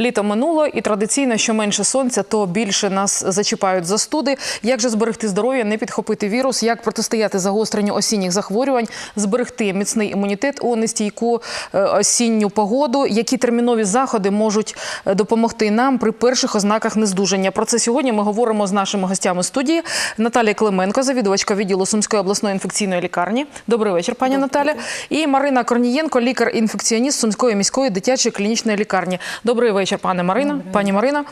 Літо минуло, і традиційно, що менше сонця, то більше нас зачіпають застуди. Як же зберегти здоров'я, не підхопити вірус, як протистояти загостренню осінніх захворювань, зберегти міцний імунітет у нестійку е, осінню погоду, які термінові заходи можуть е, допомогти нам при перших ознаках нездужання. Про це сьогодні ми говоримо з нашими гостями студії. Наталія Клименко, завідувачка відділу Сумської обласної інфекційної лікарні. Добрий вечір, пані Наталя. І Марина Корнієнко, лікар-інфекціоніст Сумської міської дитячої клінічної лікарні. Добрий вечір, пане Марина. Пані Марина.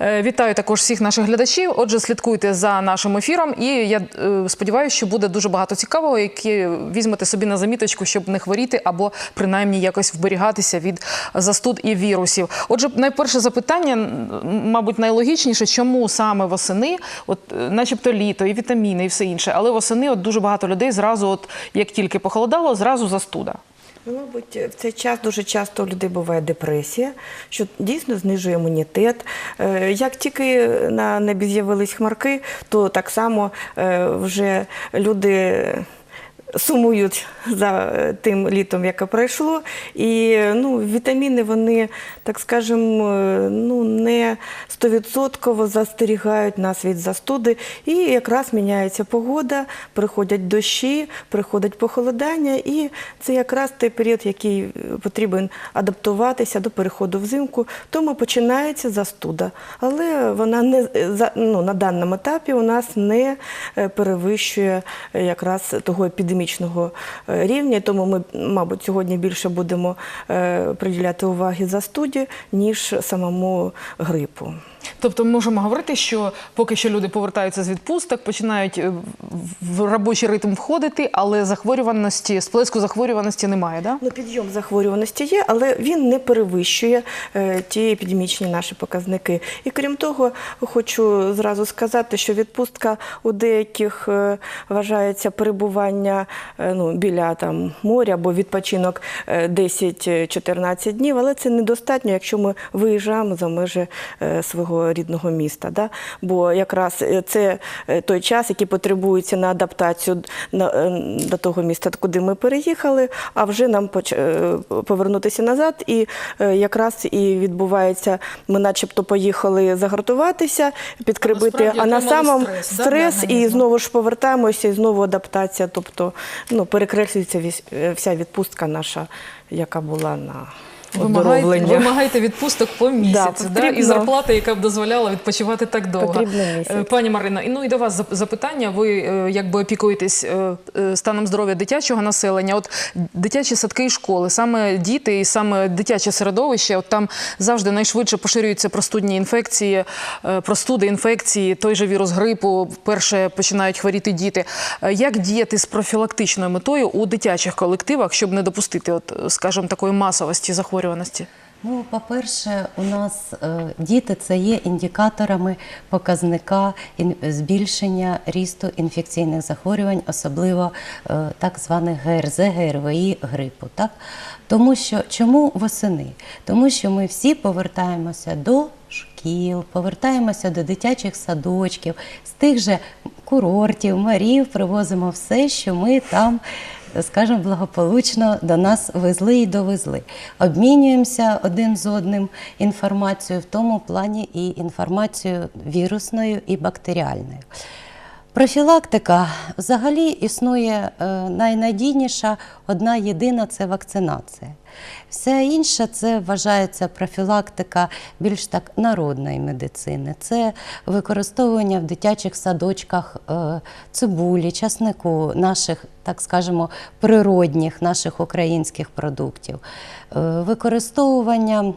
Е, Вітаю також всіх наших глядачів. Отже, слідкуйте за нашим ефіром. І я е, сподіваюся, що буде дуже багато цікавого, які візьмете собі на заміточку, щоб не хворіти або принаймні якось вберігатися від застуд і вірусів. Отже, найперше запитання, мабуть, найлогічніше, чому саме восени, от, е, начебто літо, і вітаміни, і все інше, але восени от дуже багато людей зразу, от як тільки похолодало, зразу застуда. Ну, Мабуть, в цей час дуже часто у людей буває депресія, що дійсно знижує імунітет. Е, Як тільки на небі з'явились хмарки, то так само е, вже люди. Сумують за е, тим літом, яке пройшло, і ну, вітаміни вони, так скажемо, е, ну не стовідсотково застерігають нас від застуди. І якраз міняється погода, приходять дощі, приходить похолодання, і це якраз той період, який е, потрібен адаптуватися до переходу взимку. Тому починається застуда. Але вона не ну, на даному етапі у нас не перевищує якраз того епідемічного е, рівня. Тому ми, мабуть, сьогодні більше будемо е, приділяти уваги за студію, ніж самому грипу. Тобто ми можемо говорити, що поки що люди повертаються з відпусток, починають е, в робочий ритм входити, але захворюваності, сплеску захворюваності немає, да? Ну, підйом захворюваності є, але він не перевищує е, ті епідемічні наші показники. І крім того, хочу зразу сказати, що відпустка у деяких е, вважається перебування ну, біля там, моря або відпочинок е, 10-14 днів, але це недостатньо, якщо ми виїжджаємо за межі свого рідного міста. Да? Бо якраз е, це е, той час, який потребується на адаптацію е, до того міста, куди ми переїхали, а вже нам поч- повернутися назад. І якраз і відбувається, ми начебто поїхали загартуватися, підкріпити, а на самому стрес, стрес, для і знову ж повертаємося, і знову адаптація. Тобто ну, перекреслюється вся відпустка наша, яка була на Вимагайте, вимагайте відпусток по місяцю, да, і потрібно. зарплати, яка б дозволяла відпочивати так довго. Е, Пані Марино, і ну і до вас зап- запитання. Ви е, якби опікуєтесь е, станом здоров'я дитячого населення. От дитячі садки і школи, саме діти і саме дитяче середовище, от там завжди найшвидше поширюються простудні інфекції, простуди, інфекції, той же вірус грипу. Вперше починають хворіти діти. Як діяти з профілактичною метою у дитячих колективах, щоб не допустити, от, скажімо, такої масовості захворюваності? Ну, по-перше, у нас е, діти це є індикаторами показника збільшення рісту інфекційних захворювань, особливо е, так званих ГРЗ, ГРВІ, грипу. Так? Тому що чому восени? Тому що ми всі повертаємося до шкіл, повертаємося до дитячих садочків, з тих же курортів, морів, привозимо все, що ми там скажімо, благополучно до нас везли і довезли. Обмінюємося один з одним інформацією, в тому плані і інформацією вірусною і бактеріальною. Профілактика взагалі існує е, найнадійніша, одна єдина це вакцинація. Все інше це вважається профілактика більш так народної медицини. Це використовування в дитячих садочках е, цибулі, часнику, наших, так скажемо, природних, наших українських продуктів, Е, використовування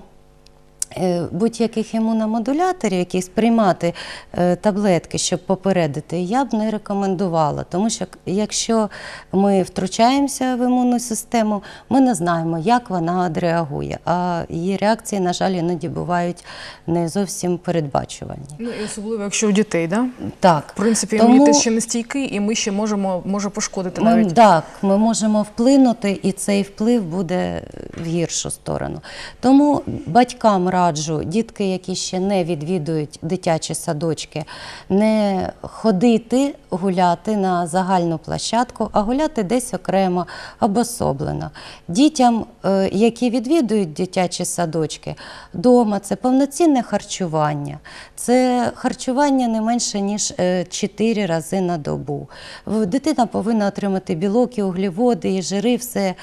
будь-яких імуномодуляторів, якісь приймати е, таблетки, щоб попередити, я б не рекомендувала. Тому що якщо ми втручаємося в імунну систему, ми не знаємо, як вона відреагує. А її реакції, на жаль, іноді бувають не зовсім передбачувані. Ну і особливо, якщо у дітей, да? Так, В принципі, Тому- ще не стійкий, і ми ще можемо може пошкодити Ми, навіть. так, ми можемо вплинути, і цей вплив буде в гіршу сторону. Тому батькам раджу дітки, які ще не відвідують дитячі садочки, не ходити гуляти на загальну площадку, а гуляти десь окремо, обособлено. Дітям, е, які відвідують дитячі садочки, вдома це повноцінне харчування, це харчування не менше ніж 4 рази на добу. Дитина повинна отримати білок і углеводи, і жири, все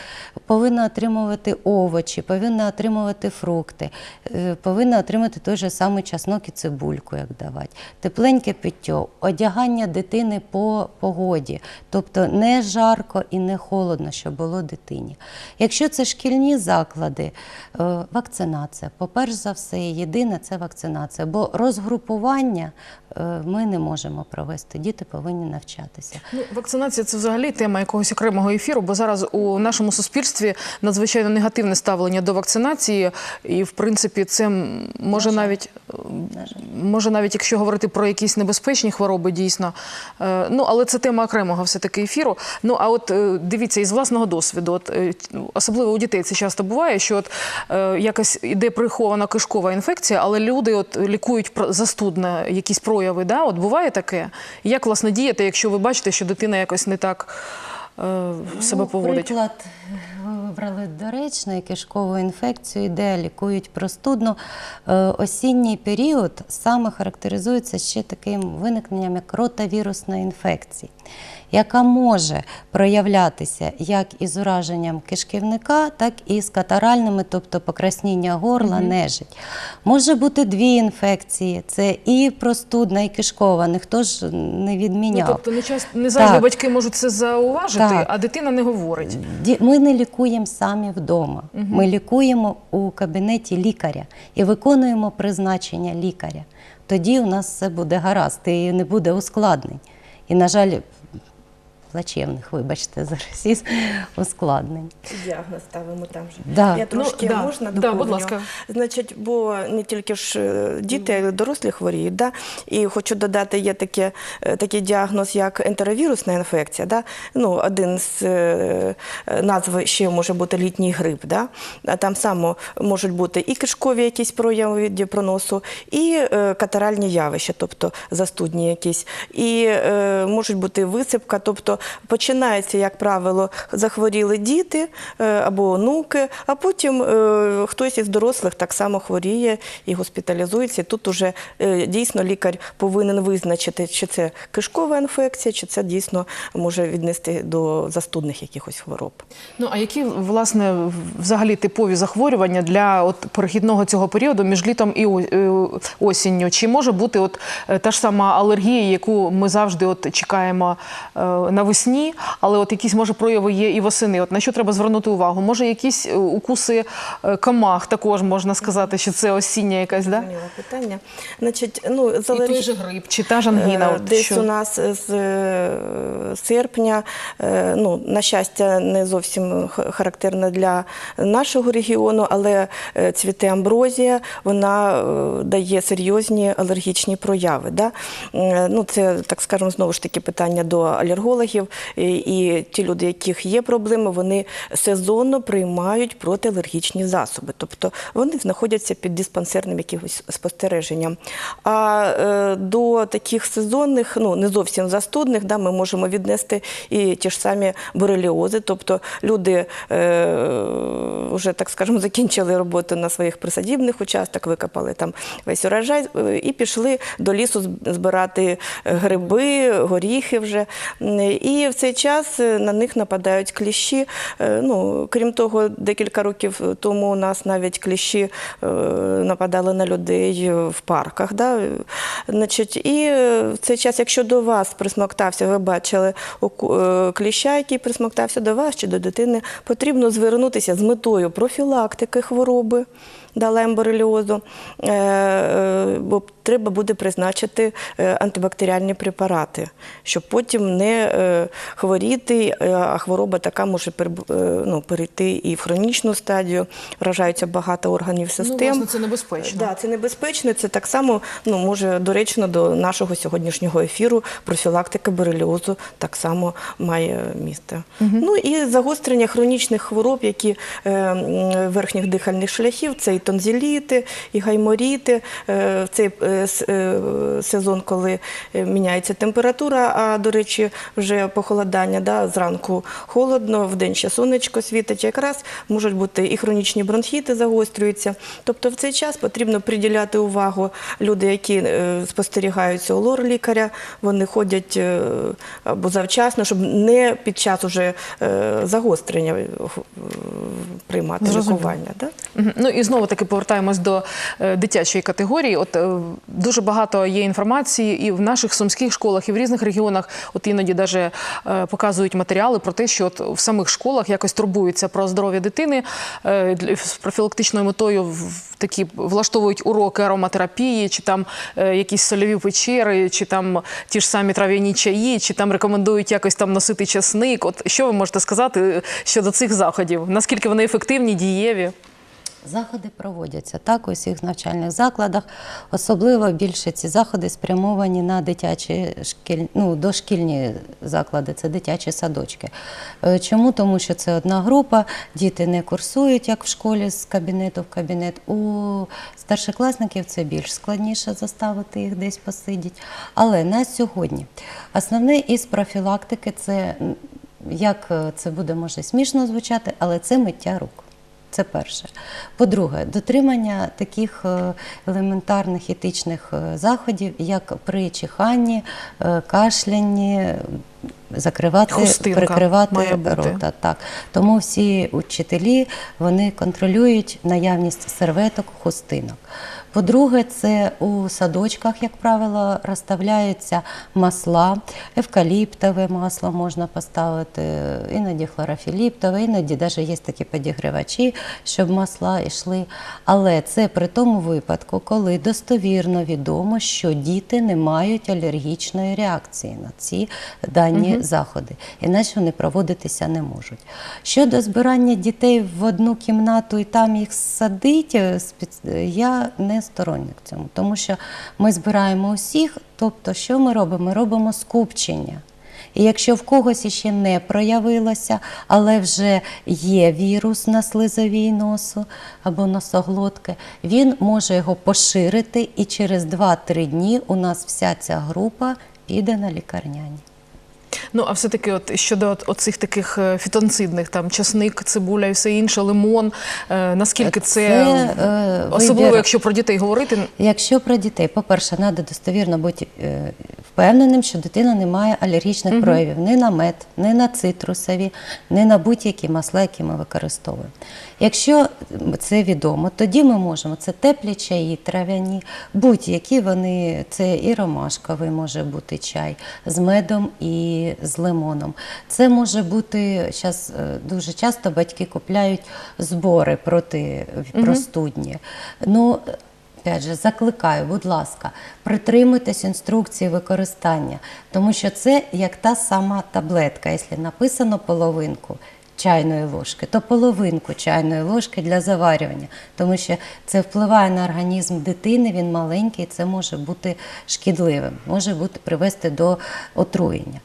повинна отримувати овочі, повинна отримувати фрукти, е, повинна отримати той же самий часнок і цибульку, як давати. Тепленьке пиття, одягання дитини по погоді, тобто не жарко і не холодно, щоб було дитині. Якщо це шкільні заклади, е, вакцинація. По-перше за все, єдине це вакцинація, бо розгрупування ми не можемо провести. Діти повинні навчатися. Ну, вакцинація це взагалі тема якогось окремого ефіру, бо зараз у нашому суспільстві надзвичайно негативне ставлення до вакцинації, і в принципі це може навіть може навіть якщо говорити про якісь небезпечні хвороби, дійсно. Е, Ну але це тема окремого все таки ефіру. Ну а от е, дивіться із власного досвіду, от е, особливо у дітей це часто буває, що от е, якась іде прихована кишкова інфекція, але люди от лікують застудне якісь прояви. Да? От буває таке. Як власне діяти, якщо ви бачите, що дитина якось не так себе Ну, поводить? Приклад ви вибрали доречну кишкову інфекцію, де лікують простудну. Е, Осінній період саме характеризується ще таким виникненням як ротавірусної інфекції, яка може проявлятися як із ураженням кишківника, так і з катаральними, тобто покрасніння горла, нежить. Може бути дві інфекції: це і простудна, і кишкова. Ніхто ж не Ну, тобто не часто не завжди батьки можуть це зауважити, Так. А дитина не говорить. Ми не лікуємо самі вдома. Ми лікуємо у кабінеті лікаря і виконуємо призначення лікаря. Тоді у нас все буде гаразд і не буде ускладнень. І, на жаль, плачевних, вибачте, за російськ ускладнень. Діагноз ставимо там же. Да. Я трошки Ну, да. можна Да, будь ласка. Значить, бо не тільки ж е, діти, а й дорослі хворіють. Да? І хочу додати, є таке, е, такий діагноз, як ентеровірусна інфекція. Да? Ну, один з е, назв ще може бути літній грип. Да? А там само можуть бути і кишкові якісь прояви від проносу, і катаральні явища, тобто застудні якісь, і е, можуть бути висипка, тобто починається, як правило, захворіли діти е, або онуки, а потім е, хтось із дорослих так само хворіє і госпіталізується. Тут уже е, дійсно лікар повинен визначити, чи це кишкова інфекція, чи це дійсно може віднести до застудних якихось хвороб. Ну а які власне взагалі типові захворювання для от перехідного цього періоду між літом і осінню? Чи може бути от та ж сама алергія, яку ми завжди от чекаємо е, навесні, але от якісь може прояви є і восени? От на що треба звернути увагу? Може, якісь е, укуси е, комах також можна сказати, що це осіння якась, да? Питання. Значить, ну, І той же грип, чи та ж ангіна? Е, От Десь що? у нас з серпня, ну, на щастя, не зовсім характерна для нашого регіону, але цвіте амброзія, вона дає серйозні алергічні прояви. Да? Ну, це, так скажемо, знову ж таки питання до алергологів. І, і ті люди, яких є проблеми, вони сезонно приймають протиалергічні засоби. Тобто вони знаходяться під диспансерним якимось спостереженням. А е, до таких сезонних, ну не зовсім застудних, да, ми можемо віднести і ті ж самі бореліози. Тобто люди е, вже, так скажемо, закінчили роботу на своїх присадібних участках, викопали там весь урожай е, і пішли до лісу збирати гриби, горіхи вже. І в цей час е, на них нападають кліщі. Е, Ну, крім того, декілька років тому у нас навіть кліщі нападали на людей в парках. Да? Значить, і в цей час, якщо до вас присмоктався, ви бачили кліща, який присмоктався до вас чи до дитини, потрібно звернутися з метою профілактики хвороби. Да, лембореліозу, е, е, бо треба буде призначити е, антибактеріальні препарати, щоб потім не хворіти, а хвороба така може ну, перейти і в хронічну стадію, вражаються багато органів систем. Ну, власне, це небезпечно. Да, це небезпечно. Це так само ну, може доречно до нашого сьогоднішнього ефіру. Профілактика бореліозу так само має місце. Ну і загострення хронічних хвороб, які верхніх дихальних шляхів, це і тонзиліти, і гайморіти. Е, В цей е, е, сезон, коли міняється температура, а до речі, вже похолодання, да, зранку холодно, вдень ще сонечко світить, якраз можуть бути і хронічні бронхіти загострюються. Тобто в цей час потрібно приділяти увагу люди, які спостерігаються у лор-лікаря, вони ходять або завчасно, щоб не під час уже загострення приймати лікування. Да? Ну і знову таки повертаємось до е, дитячої категорії. От е, дуже багато є інформації і в наших сумських школах, і в різних регіонах. От іноді даже е, показують матеріали про те, що от в самих школах якось турбуються про здоров'я дитини з профілактичною метою такі влаштовують уроки ароматерапії, чи там якісь сольові печери, чи там ті ж самі трав'яні чаї, чи там рекомендують якось там носити часник. От що ви можете сказати щодо цих заходів? Наскільки вони ефективні, дієві? Заходи проводяться так у всіх навчальних закладах. Особливо більше ці заходи спрямовані на дитячі шкіль... ну, дошкільні заклади, це дитячі садочки. Е, Чому? Тому що це одна група, діти не курсують, як в школі з кабінету в кабінет. У старшокласників це більш складніше заставити їх десь посидіти. Але на сьогодні основне із профілактики це як е, це буде може смішно звучати, але це миття рук. Це перше. По-друге, дотримання таких е, елементарних етичних е, заходів, як при чиханні, е, кашлянні, закривати, Хустинка прикривати має бути. рота. Так. Тому всі учителі вони контролюють наявність серветок, хустинок. По-друге, це у садочках, як правило, розставляються масла, евкаліптове масло можна поставити, іноді хлорофіліптове, іноді навіть є такі підігрівачі, щоб масла йшли. Але це при тому випадку, коли достовірно відомо, що діти не мають алергічної реакції на ці дані заходи, іначе вони проводитися не можуть. Щодо збирання дітей в одну кімнату і там їх садить, е, я не сторонник цьому, тому що ми збираємо усіх, тобто, що ми робимо? Ми робимо скупчення. І якщо в когось іще не проявилося, але вже є вірус на слизовій носу або носоглотки, він може його поширити, і через 2-3 дні у нас вся ця група піде на лікарняні. Ну, а все-таки, от щодо от, оцих таких е, фітонцидних, там часник, цибуля і все інше, лимон, е, наскільки це, Це, е, особливо, вибір. якщо про дітей говорити, Якщо про дітей, по-перше, треба достовірно бути е, впевненим, що дитина не має алергічних проявів ні на мед, ні на цитрусові, ні на будь-які масла, які ми використовуємо. Якщо це відомо, тоді ми можемо це теплі чаї, трав'яні, будь-які вони, це і ромашковий може бути чай з медом і з лимоном. Це може бути зараз дуже часто батьки купляють збори проти простудні. Ну, Опять же, закликаю, будь ласка, притримуйтесь інструкції використання, тому що це як та сама таблетка. Якщо написано половинку чайної ложки, то половинку чайної ложки для заварювання, тому що це впливає на організм дитини, він маленький, це може бути шкідливим, може бути привести до отруєння.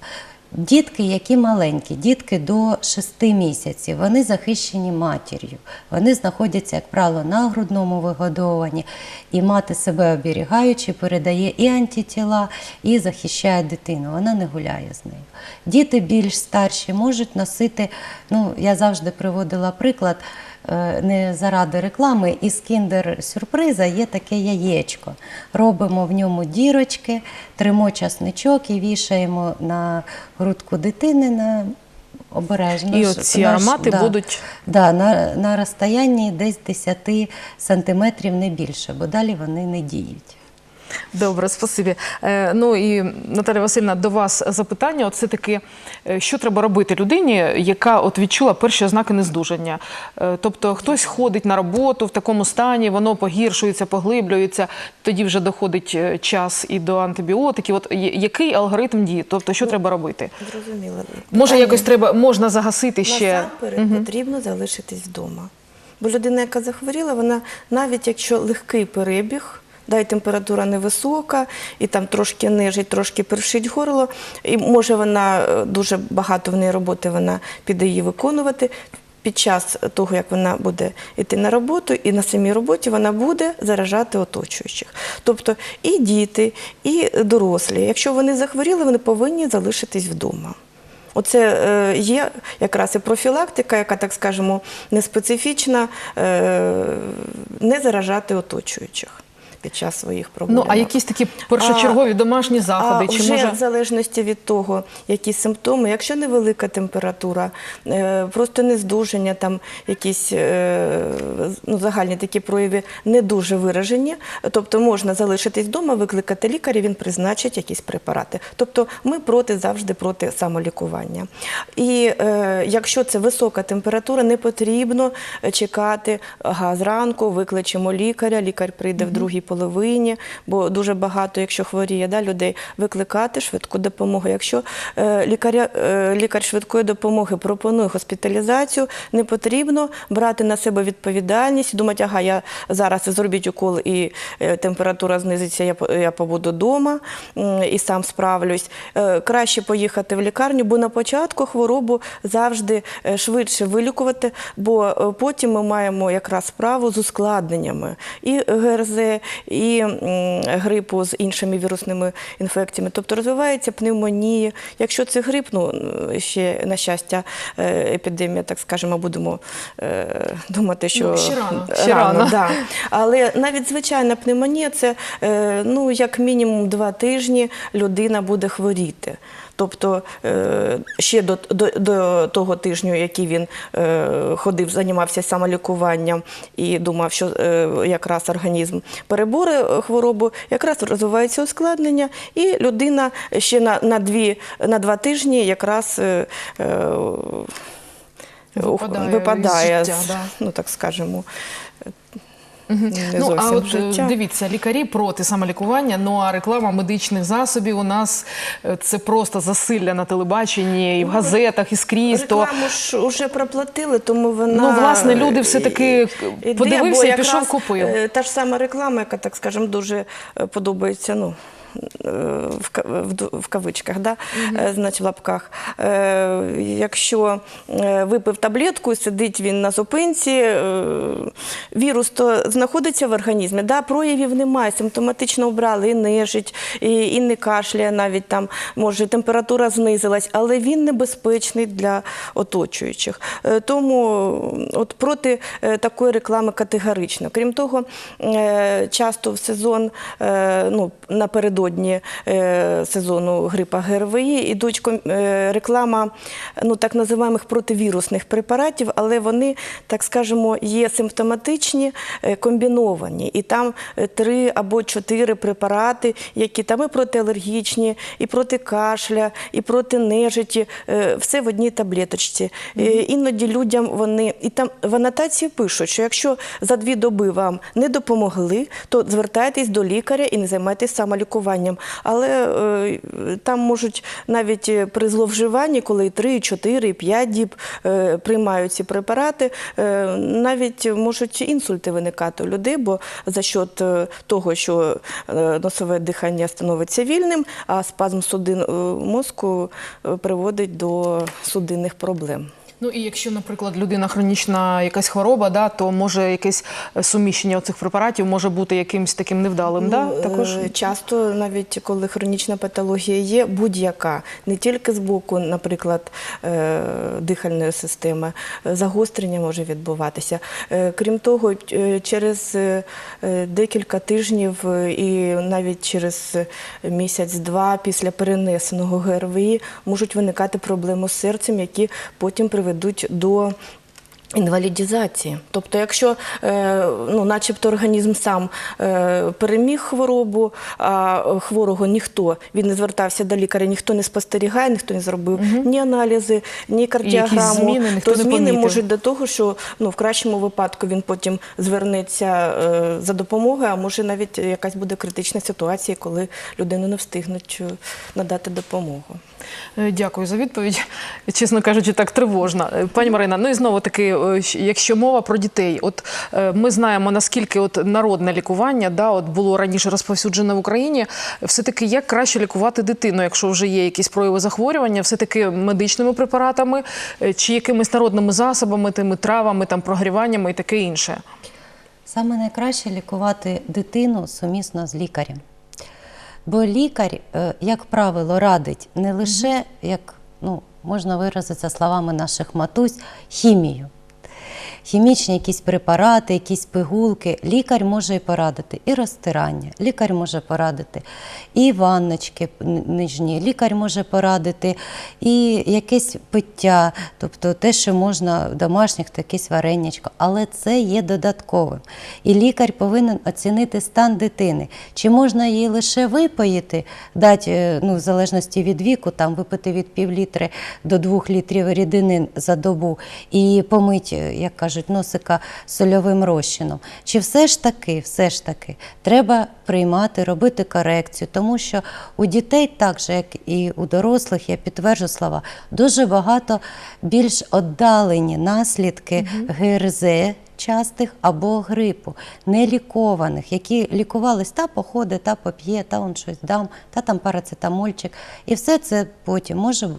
Дітки, які маленькі, дітки до 6 місяців, вони захищені матір'ю. Вони знаходяться, як правило, на грудному вигодовуванні, і мати себе оберігаючи, передає і антитіла, і захищає дитину. Вона не гуляє з нею. Діти більш старші можуть носити, ну я завжди приводила приклад. Е, Не заради реклами, із кіндер-сюрприза є таке яєчко. Робимо в ньому дірочки, тримо часничок і вішаємо на грудку дитини на обережно. І наш- аромати будуть- да, на, на розстоянні десь 10 сантиметрів не більше, бо далі вони не діють. Добре, спасибі. Е, ну і Наталя Васильівна, до вас запитання. От все-таки, е, що треба робити людині, яка от відчула перші ознаки нездужання? Е, тобто хтось ходить на роботу в такому стані, воно погіршується, поглиблюється, тоді вже доходить е, час і до антибіотиків. От який алгоритм дії? Тобто, що треба робити? Зрозуміло. Може, якось треба можна загасити ще. Насамперед потрібно залишитись вдома. Бо людина, яка захворіла, вона навіть якщо легкий перебіг, да, і температура невисока, і там трошки нижить, трошки першить горло, і може вона е, дуже багато в неї роботи вона піде її виконувати. під час того, як вона буде йти на роботу, і на самій роботі вона буде заражати оточуючих. Тобто і діти, і дорослі. Якщо вони захворіли, вони повинні залишитись вдома. Оце е, є якраз і профілактика, яка, так скажемо, не специфічна, е, не заражати оточуючих під час своїх проблем. Ну а якісь такі першочергові домашні заходи? А Чи вже може в залежності від того, які симптоми, якщо невелика температура, е, просто нездужання, там якісь е, ну, загальні такі прояви не дуже виражені, тобто можна залишитись вдома, викликати лікаря, він призначить якісь препарати. Тобто ми проти завжди проти самолікування. І е, якщо це висока температура, не потрібно чекати ага, зранку, викличемо лікаря, лікар прийде в другій половині, бо дуже багато, якщо хворіє да, людей, викликати швидку допомогу. Якщо е, лікаря, е, лікар швидкої допомоги пропонує госпіталізацію, не потрібно брати на себе відповідальність, думати, ага, я зараз зробіть укол і е, температура знизиться, я, я побуду вдома і сам справлюсь. Краще поїхати в лікарню, бо на початку хворобу завжди швидше вилікувати, бо потім ми маємо якраз справу з ускладненнями і ГРЗ, і грипу з іншими вірусними інфекціями. Тобто розвивається пневмонія. Якщо це грип, ну ще на щастя, е, епідемія, так скажемо, будемо е, думати, що Ну, ще рано, ще рано. да. Але навіть звичайна пневмонія це е, ну як мінімум два тижні людина буде хворіти. Тобто е, ще до, до, до того тижню, який він е, ходив, займався самолікуванням і думав, що е, якраз організм переборе хворобу, якраз розвивається ускладнення, і людина ще на, на, дві, на два тижні якраз Випадає випадає життя, да. ну так скажемо. Не Ну, а от е, життя. дивіться, лікарі проти самолікування, ну а реклама медичних засобів у нас е, це просто засилля на телебаченні і в газетах, і скрізь. То ж уже проплатили, тому вона Ну, власне, люди все-таки подивився і пішов, купив. е, Та ж сама реклама, яка, так скажемо, дуже е, подобається. Ну, е, в, в, кавичках, да? е, значить, в лапках. Е, якщо е, випив таблетку сидить він на зупинці, е, вірус то знаходиться в організмі, да? проявів немає, симптоматично обрали і нежить, і, і не кашляє навіть там, може, температура знизилась, але він небезпечний для оточуючих. Е, Тому от проти е, такої реклами категорично. Крім того, е, часто в сезон, е, ну, напередодні е, сезону грипа ГРВІ йдуть е, реклама ну, так називаємих противірусних препаратів, але вони, так скажемо, є симптоматичні, е, комбіновані. І там три або чотири препарати, які там і протиалергічні, і проти кашля, і проти нежиті, все в одній таблеточці. Е, Іноді людям вони і там в анотації пишуть, що якщо за дві доби вам не допомогли, то звертайтесь до лікаря і не займайтесь самолікуванням. Але е, там можуть навіть е, при зловживанні, коли і 3, 4, 5 діб е, приймають ці препарати, навіть можуть інсульти виникати у людей, бо за счет того, що носове дихання становиться вільним, а спазм судин мозку приводить до судинних проблем. Ну і якщо, наприклад, людина хронічна якась хвороба, да, то може якесь е, суміщення цих препаратів може бути якимось таким невдалим. да? Ну, Також е, часто, навіть коли хронічна патологія є, будь-яка, не тільки з боку, наприклад, е, дихальної системи, загострення може відбуватися. Крім того, через декілька тижнів і навіть через місяць-два після перенесеного ГРВІ можуть виникати проблеми з серцем, які потім приведуть до Інвалідізації. Тобто, якщо е, ну, начебто організм сам е, переміг хворобу, а хворого ніхто, він не звертався до лікаря, ніхто не спостерігає, ніхто не зробив ні аналізи, ні кардіограму, зміни ніхто то зміни можуть до того, що ну, в кращому випадку він потім звернеться е, за допомогою, а може навіть якась буде критична ситуація, коли людину не встигнуть надати допомогу. Е, Дякую за відповідь. Чесно кажучи, так тривожна. Е, Пані Марина, ну і знову таки, е, якщо мова про дітей, от ми знаємо наскільки от народне лікування, да, от було раніше розповсюджене в Україні. Все таки, як краще лікувати дитину, якщо вже є якісь прояви захворювання, все таки медичними препаратами чи якимись народними засобами, тими травами, там прогріваннями і таке інше. Саме найкраще лікувати дитину сумісно з лікарем. Бо лікар, е, як правило, радить не лише, як ну, можна виразитися словами наших матусь, хімію. Хімічні якісь препарати, якісь пигулки. Лікар може і порадити і розтирання, лікар може порадити і ванночки нижні, лікар може порадити і якесь пиття, тобто те, що можна в домашніх, то якесь варенячко. Але це є додатковим. І лікар повинен оцінити стан дитини. Чи можна її лише випоїти, дати, е, ну, в залежності від віку, там випити від півлітри до двох літрів рідини за добу і помить, е, як кажуть, носика сольовим розчином. Чи все ж таки, все ж таки, треба приймати, робити корекцію, тому що у дітей, так же як і у дорослих, я підтверджу слова, дуже багато більш віддалені наслідки ГРЗ частих або грипу, нелікованих, які лікувались та походи, та поп'є, та он щось дам, та там парацетамольчик. І все це потім може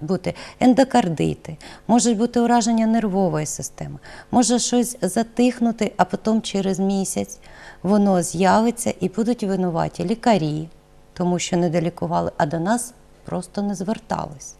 бути ендокардити, можуть бути ураження нервової системи, може щось затихнути, а потім через місяць воно з'явиться і будуть винуваті лікарі, тому що не долікували, а до нас просто не звертались.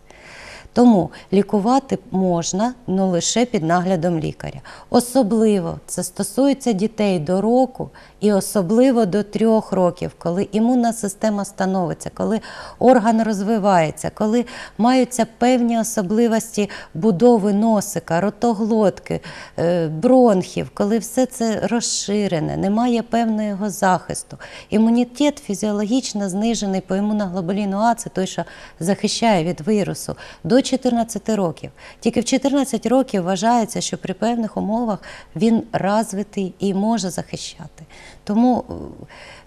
Тому лікувати можна ну, лише під наглядом лікаря. Особливо це стосується дітей до року і особливо до трьох років, коли імунна система становиться, коли орган розвивається, коли маються певні особливості будови носика, ротоглотки, е, бронхів, коли все це розширене, немає певного захисту. Імунітет фізіологічно знижений по імуноглобуліну А, це той, що захищає від вірусу, до 14 років. Тільки в 14 років вважається, що при певних умовах він розвитий і може захищати. Тому е,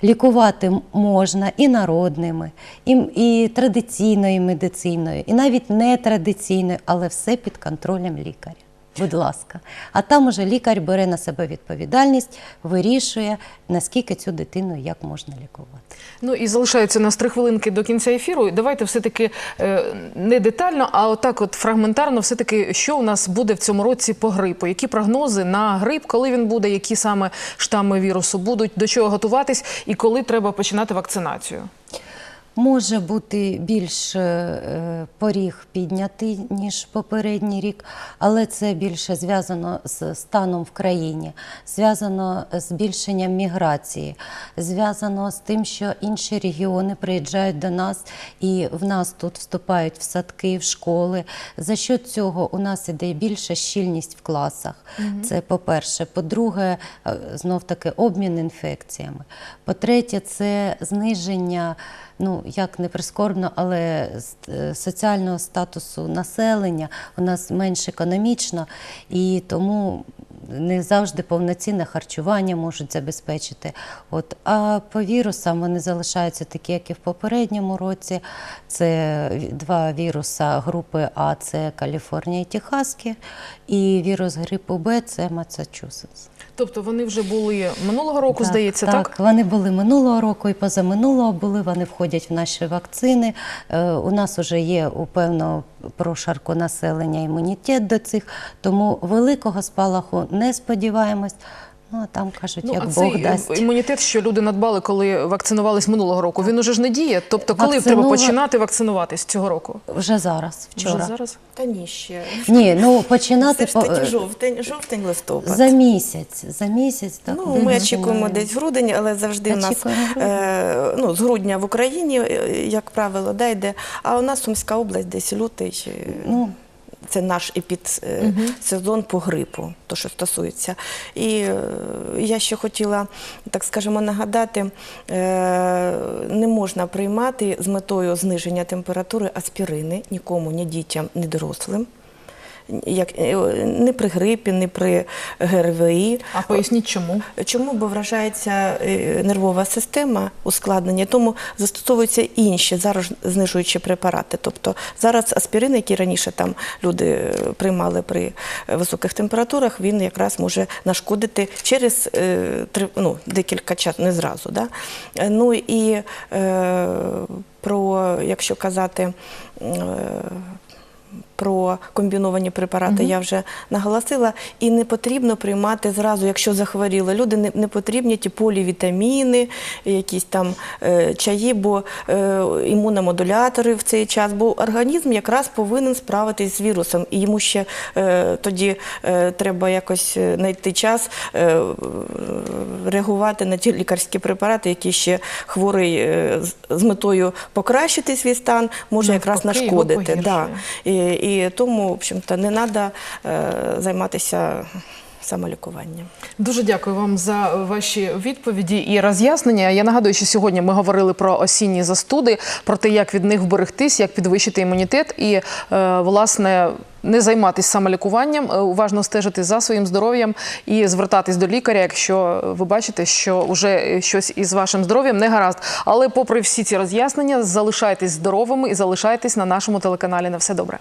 лікувати можна і народними, і, і традиційною медициною, і навіть нетрадиційною, але все під контролем лікаря. Будь ласка. А там уже лікар бере на себе відповідальність, вирішує, наскільки цю дитину як можна лікувати. Ну і залишається нас три хвилинки до кінця ефіру. Давайте все-таки е, не детально, а отак, от фрагментарно, все-таки, що у нас буде в цьому році по грипу? Які прогнози на грип, коли він буде, які саме штами вірусу будуть, до чого готуватись, і коли треба починати вакцинацію? Може бути більш е, поріг піднятий, ніж попередній рік, але це більше зв'язано з станом в країні, зв'язано з збільшенням міграції, зв'язано з тим, що інші регіони приїжджають до нас і в нас тут вступають в садки, в школи. За що цього у нас іде більша щільність в класах. Це по-перше. По-друге, е, знов таки обмін інфекціями. По-третє, це зниження ну як не прискорбно, але е, соціального статусу населення у нас менш економічно, і тому не завжди повноцінне харчування можуть забезпечити. От, а по вірусам вони залишаються такі, як і в попередньому році. Це два віруса групи А це Каліфорнія і Техаски, і вірус грипу Б це Масачусетс. Тобто вони вже були минулого року, Так, здається, так? так? Вони були минулого року і позаминулого були. Вони входять в наші вакцини. Е, у нас вже є у певного прошарку населення імунітет до цих, тому великого спалаху не сподіваємось. Ну а там кажуть, Ну, як а Бог цей дасть. імунітет, що люди надбали, коли вакцинувались минулого року, він уже ж не діє. Тобто, коли треба починати вакцинуватись цього року? Вже зараз, вчора. Вже зараз? Та ні, ще. Ні, ну починати Це ж по- таки жовтень, жовтень, листопад. за місяць. За місяць так. Ну, ми очікуємо десь в грудень, але завжди у нас е, ну, з грудня в Україні, е, як правило, да, йде. А у нас Сумська область десь лютий. Ну, Це наш епідсезон по грипу, то що стосується. І е, я ще хотіла, так скажемо, нагадати, е, не можна приймати з метою зниження температури аспірини нікому, ні дітям, ні дорослим. Як, е, не при грипі, не при ГРВІ. А поясніть чому? Чому? Бо вражається е, нервова система ускладнення, тому застосовуються інші зараз знижуючі препарати. Тобто зараз аспірин, який раніше там люди е, приймали при високих температурах, він якраз може нашкодити через ну, декілька часу, не зразу. Да? Ну і про, якщо казати. Про комбіновані препарати я вже наголосила. І не потрібно приймати зразу, якщо захворіли. Люди не, не потрібні ті полівітаміни, якісь там е, чаї, бо е, імуномодулятори в цей час, бо організм якраз повинен справитись з вірусом. І йому ще е, тоді е, треба якось е, знайти час е, реагувати на ті лікарські препарати, які ще хворий е, з- з метою покращити свій стан, може якраз нашкодити. Да. І, і тому, в общем-то, не треба е, займатися самолікуванням. Дуже дякую вам за ваші відповіді і роз'яснення. Я нагадую, що сьогодні ми говорили про осінні застуди, про те, як від них вберегтись, як підвищити імунітет і, е, власне, не займатися самолікуванням, е, уважно стежити за своїм здоров'ям і звертатись до лікаря, якщо ви бачите, що вже щось із вашим здоров'ям не гаразд. Але попри всі ці роз'яснення, залишайтесь здоровими і залишайтесь на нашому телеканалі. На все добре.